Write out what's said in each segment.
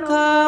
Welcome.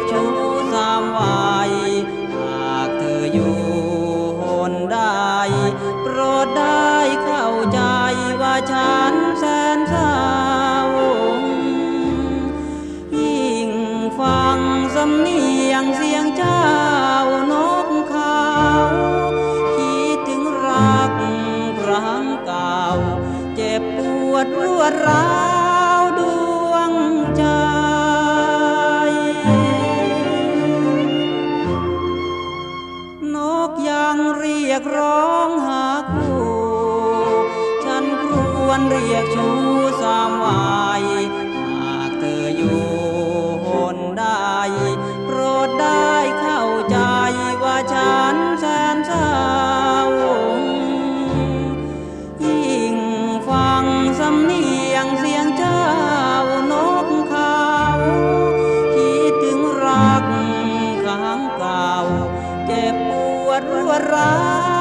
กชูสามวัยหากเธออยู่หนใดโปรดได้เข้าใจว่าฉันแสนเศร้ายิ่งฟังสำเนียงเสียงเจ้านกเขาคิดถึงรักครั้งเก่า เจ็บปวดรวดร้าว วรเรียกชูสามวัยหากเธออยู่หนใดโปรดได้เข้าใจว่าฉันแสนเศร้ายิ่งฟังสำเนียงเสียงเจ้านกเขาคิดถึงรักครั้งเก่า เจ็บปวดรวดร้า